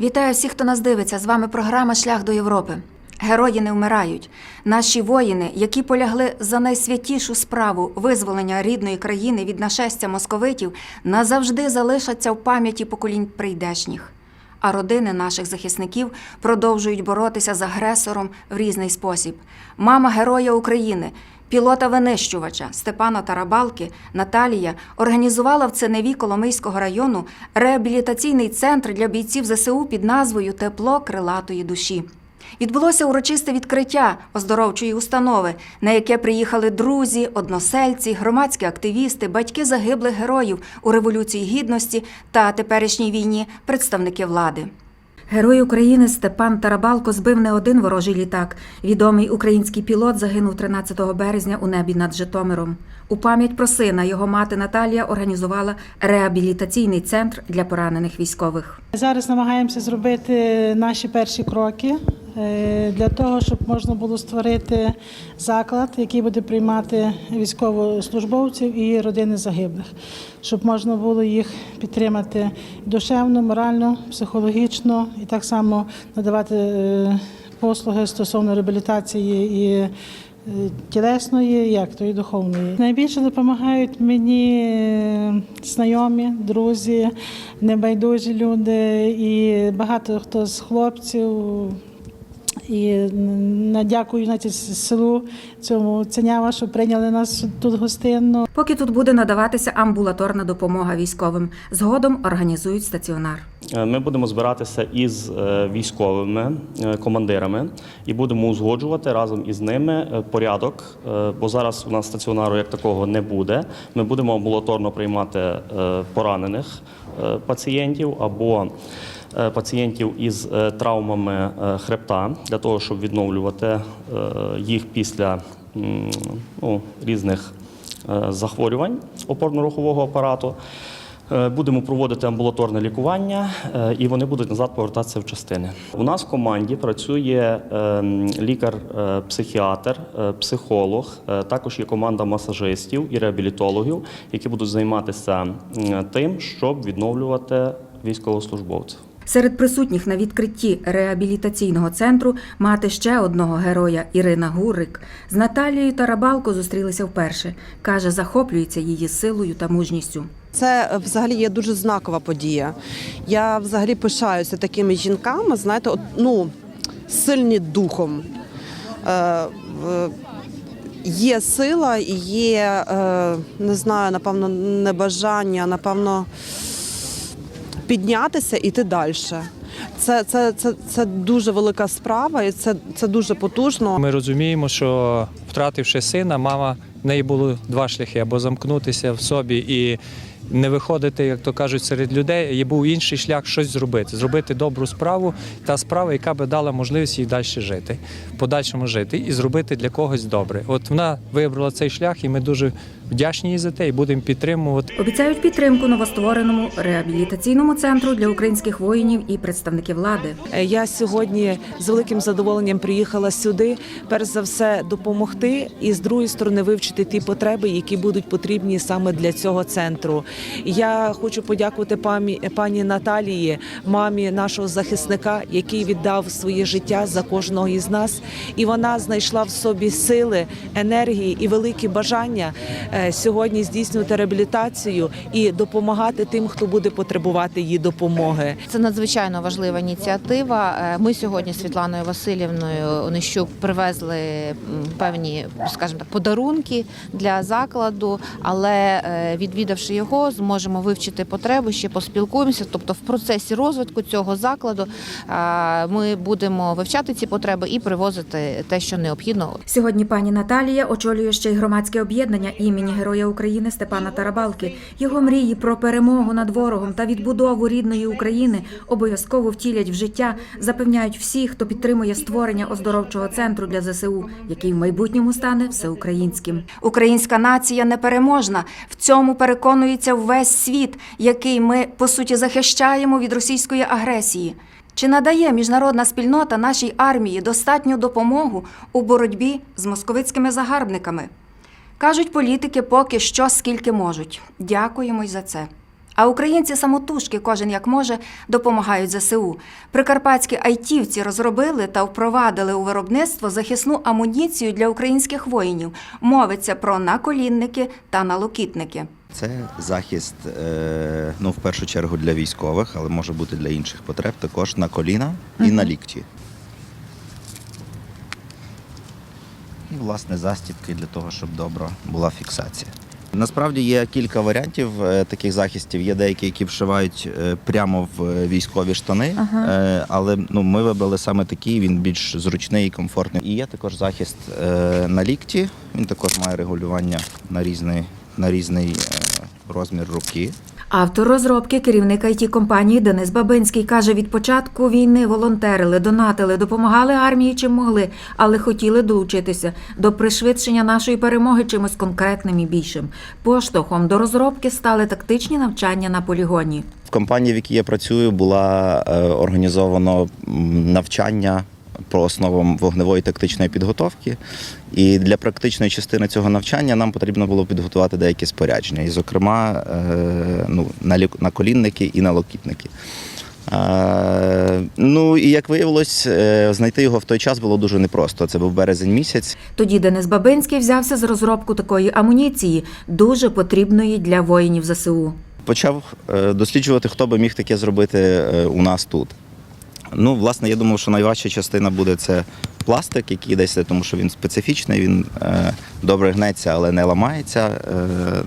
Вітаю всіх, хто нас дивиться. З вами програма Шлях до Європи. Герої не вмирають. Наші воїни, які полягли за найсвятішу справу визволення рідної країни від нашестя московитів, назавжди залишаться в пам'яті поколінь прийдешніх. А родини наших захисників продовжують боротися з агресором в різний спосіб. Мама героя України, пілота винищувача Степана Тарабалки Наталія організувала в Ценеві Коломийського району реабілітаційний центр для бійців ЗСУ під назвою Тепло крилатої душі. Відбулося урочисте відкриття оздоровчої установи, на яке приїхали друзі, односельці, громадські активісти, батьки загиблих героїв у Революції Гідності та теперішній війні, представники влади. Герой України Степан Тарабалко збив не один ворожий літак. Відомий український пілот загинув 13 березня у небі над Житомиром. У пам'ять про сина його мати Наталія організувала реабілітаційний центр для поранених військових. Зараз намагаємося зробити наші перші кроки для того, щоб можна було створити заклад, який буде приймати військовослужбовців і родини загиблих, щоб можна було їх підтримати душевно, морально, психологічно і так само надавати е, послуги стосовно реабілітації і е, тілесної, як то і духовної. Найбільше допомагають мені е, знайомі, друзі, небайдужі люди і багато хто з хлопців. І надякую навіть селу цьому Ценява, що прийняли нас тут гостинно. Поки тут буде надаватися амбулаторна допомога військовим, згодом організують стаціонар. Е, Ми будемо збиратися із е, військовими е, командирами і будемо узгоджувати разом із ними порядок, бо зараз у нас стаціонару як такого не буде. Ми будемо амбулаторно приймати поранених пацієнтів або пацієнтів із е, травмами е, хребта для того, щоб відновлювати е, їх після ну, різних е, захворювань опорно-рухового апарату. Е, Будемо проводити амбулаторне лікування, е, і вони будуть назад повертатися в частини. У нас в команді працює лікар-психіатр, е, психолог. е, Також є команда масажистів і реабілітологів, які будуть займатися тим, щоб відновлювати військовослужбовців. Серед присутніх на відкритті реабілітаційного центру мати ще одного героя Ірина Гурик. З Наталією Тарабалко зустрілися вперше. Каже, захоплюється її силою та мужністю. Це е, взагалі є дуже знакова подія. Я взагалі пишаюся такими жінками, знаєте, от, ну, сильні духом. Е, в- є сила є, е, не знаю, напевно, небажання, напевно, піднятися і йти далі. Це, це, це, це дуже велика справа і це, це дуже потужно. Ми розуміємо, що втративши сина, мама в неї було два шляхи: або замкнутися в собі і не виходити, як то кажуть, серед людей. Є був інший шлях щось зробити, зробити добру справу, та справа, яка би дала можливість їй далі жити, подальшому жити і зробити для когось добре. От вона вибрала цей шлях, і ми дуже вдячні їй за те і будемо підтримувати. Обіцяють підтримку новоствореному реабілітаційному центру для українських воїнів і представників влади. Я сьогодні з великим задоволенням приїхала сюди, перш за все, допомогти і з другої сторони вивчити ті потреби, які будуть потрібні саме для цього центру. Я хочу подякувати памі пані Наталії, мамі нашого захисника, який віддав своє життя за кожного із нас, і вона знайшла в собі сили, енергії і великі бажання е, сьогодні здійснювати реабілітацію і допомагати тим, хто буде потребувати її допомоги. Це надзвичайно важлива ініціатива. Е, Ми сьогодні з Світланою Васильівною Онищук привезли певні, скажімо так, подарунки для закладу, але е, відвідавши його, зможемо вивчити потреби, ще поспілкуємося. Тобто, в процесі розвитку цього закладу е, ми будемо вивчати ці потреби і привозити те, що необхідно. Сьогодні пані Наталія очолює ще й громадське об'єднання імені Героя України Степана Тарабалки. Його мрії про перемогу над ворогом та відбудову рідної України обов'язково втілять в життя, запевняють всі, хто підтримує створення оздоровчого центру для ЗСУ, який в майбутньому стане всеукраїнським. Українська нація непереможна. В цьому переконується весь світ, який ми по суті захищаємо від російської агресії. Чи надає міжнародна спільнота нашій армії достатню допомогу у боротьбі з московицькими загарбниками? Кажуть політики поки що скільки можуть. Дякуємо й за це. А українці самотужки, кожен як може, допомагають ЗСУ. Прикарпатські айтівці розробили та впровадили у виробництво захисну амуніцію для українських воїнів. Мовиться про наколінники та налокітники. Це захист, е, ну в першу чергу для військових, але може бути для інших потреб, також на коліна і на лікті. Власне, застібки для того, щоб добра була фіксація. Насправді є кілька варіантів е, таких захистів. Є деякі, які вшивають е, прямо в е, військові штани, е, але ну, ми вибрали саме такий, він більш зручний і комфортний. І є також захист на лікті. Він також має регулювання на різний, на різний розмір руки. Автор розробки, керівник it компанії Денис Бабинський каже: від початку війни волонтерили, донатили, допомагали армії чим могли, але хотіли долучитися до пришвидшення нашої перемоги чимось конкретним і більшим. Поштовхом до розробки стали тактичні навчання на полігоні. В компанії, в якій я працюю, була е, організовано навчання по основам вогневої тактичної підготовки. І для практичної частини цього навчання нам потрібно було підготувати деякі спорядження, і, зокрема, е, ну, налік- наколінники і налокітники. Е, Ну і як виявилось, е, знайти його в той час було дуже непросто. Це був березень місяць. Тоді Денис Бабинський взявся за розробку такої амуніції, дуже потрібної для воїнів ЗСУ. почав досліджувати, хто би міг таке зробити у нас тут. Ну, власне, я думав, що найважча частина буде це пластик, який десь, тому що він специфічний, він е, добре гнеться, але не ламається. Е,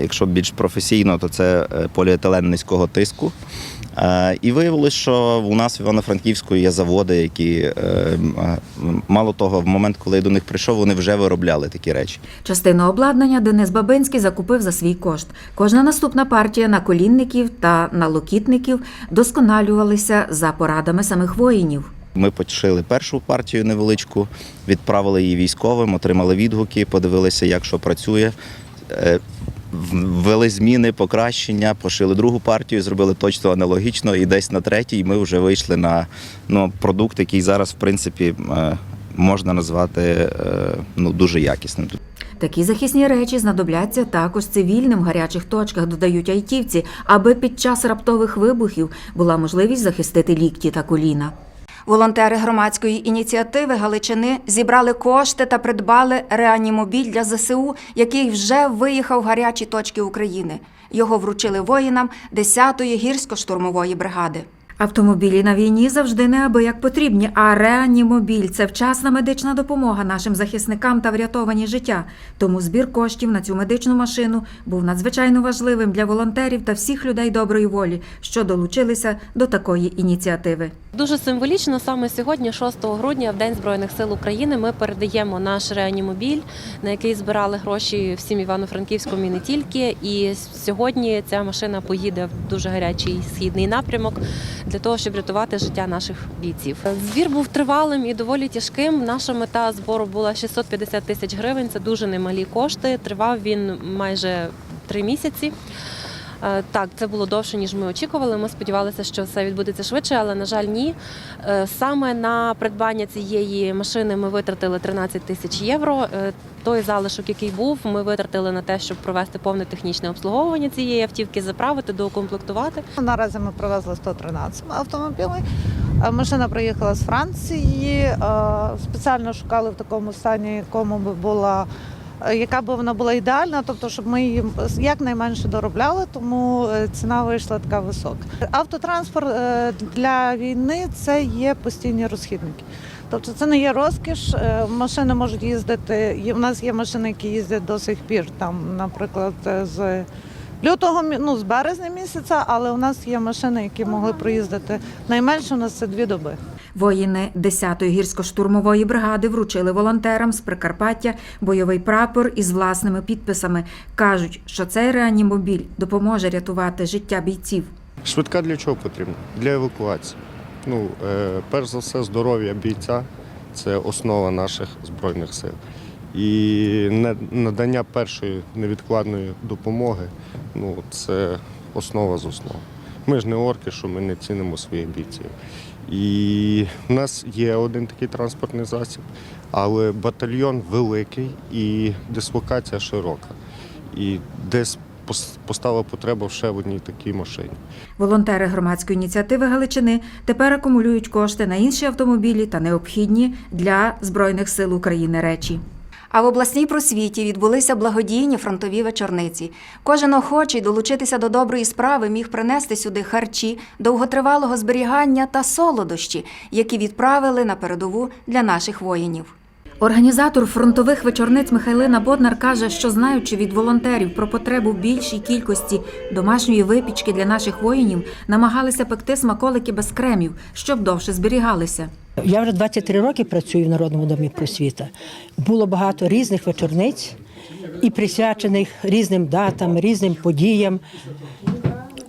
якщо більш професійно, то це е, поліетилен низького тиску. Е, І виявилось, що у нас в Івано-Франківську є заводи, які е, е, мало того, в момент, коли я до них прийшов, вони вже виробляли такі речі. Частину обладнання Денис Бабинський закупив за свій кошт. Кожна наступна партія наколінників та налокітників досконалювалися за порадами самих воїнів. Ми пошили першу партію невеличку, відправили її військовим, отримали відгуки, подивилися, як що працює. Ввели зміни, покращення, пошили другу партію, зробили точно аналогічно, і десь на третій ми вже вийшли на ну, продукт, який зараз, в принципі, е, можна назвати е, ну, дуже якісним. Такі захисні речі знадобляться також цивільним в гарячих точках, додають айтівці, аби під час раптових вибухів була можливість захистити лікті та коліна. Волонтери громадської ініціативи Галичини зібрали кошти та придбали реанімобіль для ЗСУ, який вже виїхав в гарячі точки України. Його вручили воїнам 10-ї гірсько-штурмової бригади. Автомобілі на війні завжди неабияк потрібні, а реанімобіль це вчасна медична допомога нашим захисникам та врятовані життя. Тому збір коштів на цю медичну машину був надзвичайно важливим для волонтерів та всіх людей доброї волі, що долучилися до такої ініціативи. Дуже символічно саме сьогодні, 6 грудня, в День Збройних сил України, ми передаємо наш реанімобіль, на який збирали гроші всім Івано-Франківському і не тільки. І сьогодні ця машина поїде в дуже гарячий східний напрямок для того, щоб рятувати життя наших бійців. Збір був тривалим і доволі тяжким. Наша мета збору була 650 тисяч гривень. Це дуже немалі кошти. Тривав він майже три місяці. Е, Так, це було довше, ніж ми очікували. Ми сподівалися, що все відбудеться швидше, але на жаль, ні. Е, Саме на придбання цієї машини ми витратили 13 тисяч євро. Е, Той залишок, який був, ми витратили на те, щоб провести повне технічне обслуговування цієї автівки, заправити, доукомплектувати. Наразі ми привезли 113 автомобілів. Машина приїхала з Франції. Спеціально шукали в такому стані, якому би була. Е, Яка б вона була ідеальна, тобто, щоб ми її якнайменше доробляли, тому е, ціна вийшла така висока. Автотранспорт е, для війни це є постійні розхідники. Тобто це не є розкіш. Машини можуть їздити. У нас є машини, які їздять до сих пір, там, наприклад, з лютого ну, з березня місяця, але у нас є машини, які могли проїздити. Найменше у нас це дві доби. Воїни 10-ї гірсько-штурмової бригади вручили волонтерам з Прикарпаття бойовий прапор із власними підписами. кажуть, що цей реанімобіль допоможе рятувати життя бійців. Швидка для чого потрібна? Для евакуації. Ну, е, перш за все, здоров'я бійця це основа наших збройних сил. І надання першої невідкладної допомоги ну, це основа з основ. Ми ж не орки, що ми не цінимо своїх бійців. І в нас є один такий транспортний засіб, але батальйон великий і дислокація широка. І десь пос- постала потреба ще в одній такій машині. Волонтери громадської ініціативи Галичини тепер акумулюють кошти на інші автомобілі та необхідні для Збройних сил України речі. А в обласній просвіті відбулися благодійні фронтові вечорниці. Кожен охочий долучитися до доброї справи міг принести сюди харчі, довготривалого зберігання та солодощі, які відправили на передову для наших воїнів. Організатор фронтових вечорниць Михайлина Боднар каже, що знаючи від волонтерів про потребу більшій кількості домашньої випічки для наших воїнів, намагалися пекти смаколики без кремів, щоб довше зберігалися. Я вже 23 роки працюю в Народному домі просвіта. Було багато різних вечорниць і присвячених різним датам, різним подіям.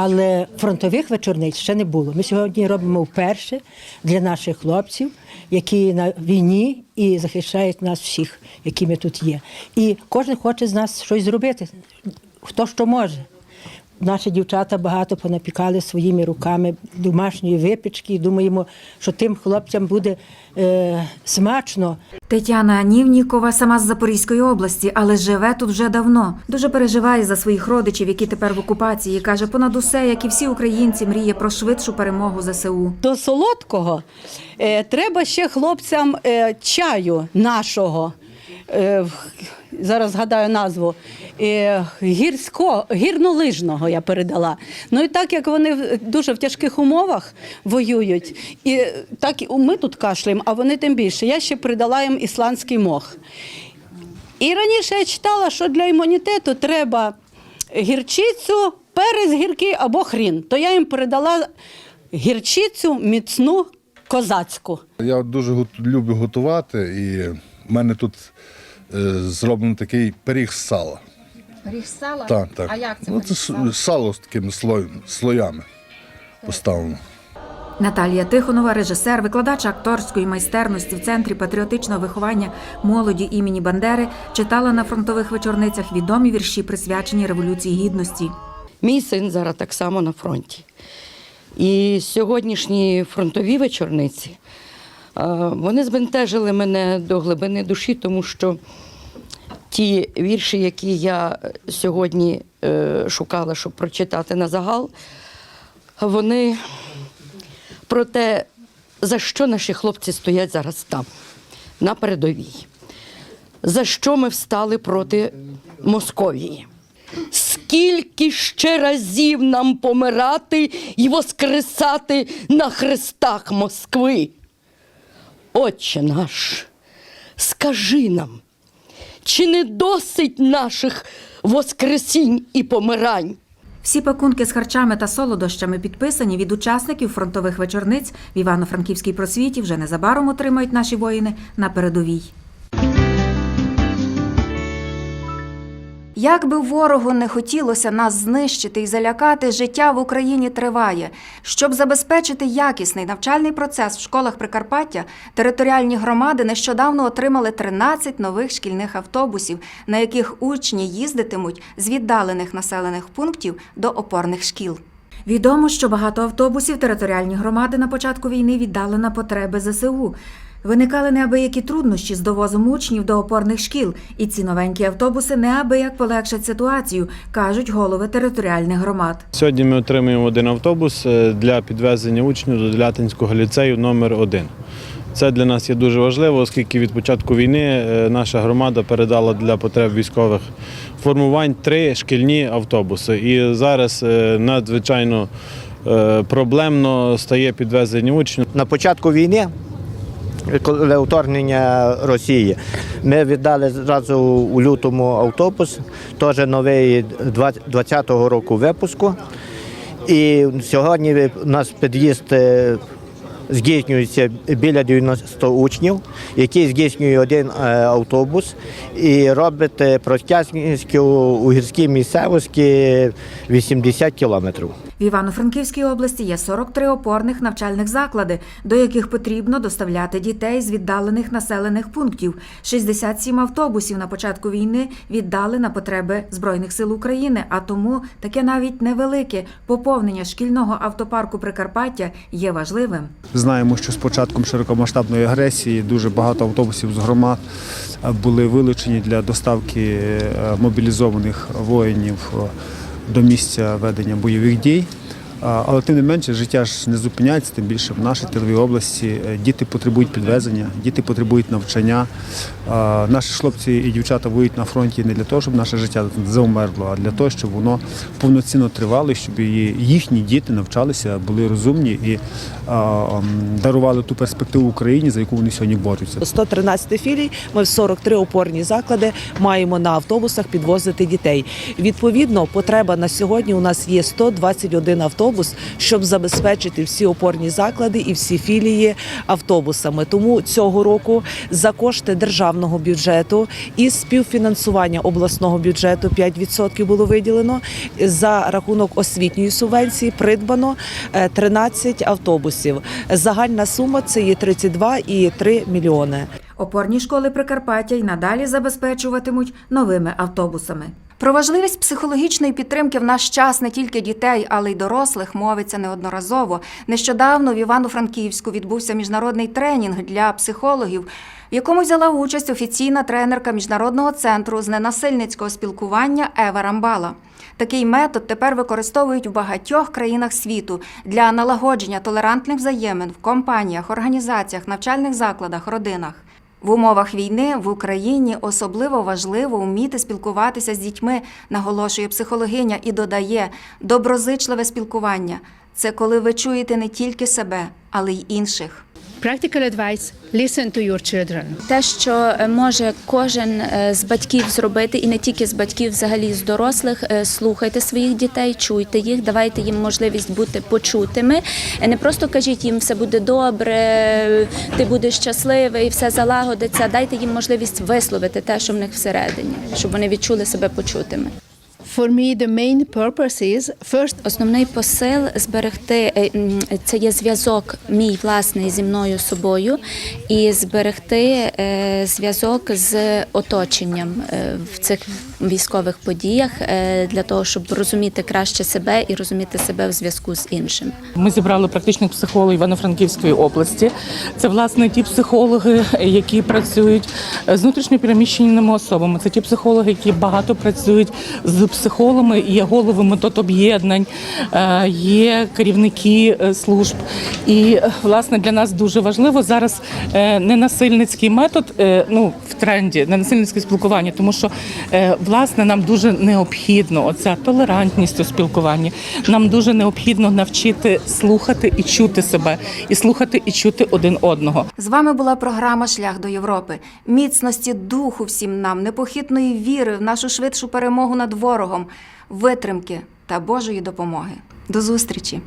Але фронтових вечорниць ще не було. Ми сьогодні робимо вперше для наших хлопців, які на війні і захищають нас всіх, які ми тут є. І кожен хоче з нас щось зробити, хто що може. Наші дівчата багато понапікали своїми руками домашньої випічки. І думаємо, що тим хлопцям буде е, смачно. Тетяна Анівнікова сама з Запорізької області, але живе тут вже давно. Дуже переживає за своїх родичів, які тепер в окупації. каже, понад усе, як і всі українці, мріє про швидшу перемогу ЗСУ. До солодкого е, треба ще хлопцям е, чаю нашого. Е, зараз згадаю назву. Е, гірсько, гірнолижного я передала. Ну і так як вони дуже в тяжких умовах воюють, і так ми тут кашляємо, а вони тим більше. Я ще передала їм ісландський мох. І раніше я читала, що для імунітету треба гірчицю, перець гіркий або хрін. То я їм передала гірчицю міцну козацьку. Я дуже люблю готувати, і в мене тут е, зроблений такий пиріг з сала. Пиріг сала? Так, так. А як це ну, це сало з такими слой, слоями поставлено. Наталія Тихонова, режисер, викладач акторської майстерності в центрі патріотичного виховання молоді імені Бандери, читала на фронтових вечорницях відомі вірші, присвячені революції гідності. Мій син зараз так само на фронті. І сьогоднішні фронтові вечорниці вони збентежили мене до глибини душі, тому що ті вірші, які я сьогодні е, шукала, щоб прочитати на загал, вони про те, за що наші хлопці стоять зараз там, на передовій. За що ми встали проти Московії? Скільки ще разів нам помирати і воскресати на хрестах Москви? Отче наш, скажи нам, чи не досить наших воскресінь і помирань? Всі пакунки з харчами та солодощами підписані від учасників фронтових вечорниць в Івано-Франківській просвіті вже незабаром отримають наші воїни на передовій. Як би ворогу не хотілося нас знищити і залякати, життя в Україні триває. Щоб забезпечити якісний навчальний процес в школах Прикарпаття, територіальні громади нещодавно отримали 13 нових шкільних автобусів, на яких учні їздитимуть з віддалених населених пунктів до опорних шкіл. Відомо, що багато автобусів територіальні громади на початку війни віддали на потреби ЗСУ. Виникали неабиякі труднощі з довозом учнів до опорних шкіл, і ці новенькі автобуси неабияк полегшать ситуацію, кажуть голови територіальних громад. Сьогодні ми отримуємо один автобус е, для підвезення учнів до Делятинського ліцею номер 1 Це для нас є дуже важливо, оскільки від початку війни е, наша громада передала для потреб військових формувань три шкільні автобуси. І зараз е, надзвичайно проблемно стає підвезення учнів. На початку війни, коли вторгнення Росії, ми віддали зразу у лютому автобус, теж новий 20-го року випуску. І сьогодні у нас під'їзд е, здійснюється біля 90 учнів, який здійснює один е, автобус і робить е, у гірській місцевості 80 кілометрів. В Івано-Франківській області є 43 опорних навчальних заклади, до яких потрібно доставляти дітей з віддалених населених пунктів. 67 автобусів на початку війни віддали на потреби Збройних сил України, а тому таке навіть невелике поповнення шкільного автопарку Прикарпаття є важливим. Знаємо, що з початком широкомасштабної агресії дуже багато автобусів з громад е, були вилучені для доставки е, мобілізованих воїнів до місця ведення бойових дій. Але тим не менше, життя ж не зупиняється, тим більше в нашій тиловій області е, діти потребують підвезення, діти потребують навчання. Наші хлопці і дівчата воюють на фронті не для того, щоб наше життя заумерло, а для того, щоб воно повноцінно тривало, щоб їхні діти навчалися, були розумні і дарували ту перспективу Україні, за яку вони сьогодні борються. 113 філій. Ми в 43 опорні заклади маємо на автобусах підвозити дітей. Відповідно, потреба на сьогодні у нас є 121 автобус, щоб забезпечити всі опорні заклади і всі філії автобусами. Тому цього року за кошти державного бюджету і співфінансування обласного бюджету 5% було виділено. За рахунок освітньої субвенції придбано е, 13 автобусів. Загальна сума це є 32,3 мільйони. Опорні школи Прикарпаття й надалі забезпечуватимуть новими автобусами. Про важливість психологічної підтримки в наш час не тільки дітей, але й дорослих мовиться неодноразово. Нещодавно в Івано-Франківську відбувся міжнародний тренінг для психологів, в якому взяла участь офіційна тренерка міжнародного центру з ненасильницького спілкування Ева Рамбала. Такий метод тепер використовують в багатьох країнах світу для налагодження толерантних взаємин в компаніях, організаціях, навчальних закладах, родинах. В умовах війни в Україні особливо важливо вміти спілкуватися з дітьми, наголошує психологиня і додає доброзичливе спілкування. Це коли ви чуєте не тільки себе, але й інших. Practical advice listen to your children. Те, що е, може кожен е, з батьків зробити, і не тільки з батьків, взагалі з дорослих, е, слухайте своїх дітей, чуйте їх, давайте їм можливість бути почутими. Не просто кажіть їм все буде добре, ти будеш щасливий, все залагодиться. Дайте їм можливість висловити те, що в них всередині, щоб вони відчули себе почутими. For me, the main purpose is first Основний посил зберегти е, це є зв'язок мій власний зі мною собою, і зберегти е, зв'язок з оточенням е, в цих військових подіях для того, щоб розуміти краще себе і розуміти себе в зв'язку з іншим. Ми зібрали практичних психологів Івано-Франківської області. Це власне ті психологи, які працюють з внутрішньопереміщеними особами. Це ті психологи, які багато працюють з психологами, є головами тот об'єднань, е, є керівники е, служб. І власне для нас дуже важливо зараз е, ненасильницький метод. Ну в тренді ненасильницьке спілкування, тому що власне нам дуже необхідно оця толерантність у спілкуванні. Нам дуже необхідно навчити слухати і чути себе, і слухати і чути один одного. З вами була програма Шлях до Європи. Міцності духу всім нам, непохитної віри в нашу швидшу перемогу над ворогом, витримки та Божої допомоги. До зустрічі!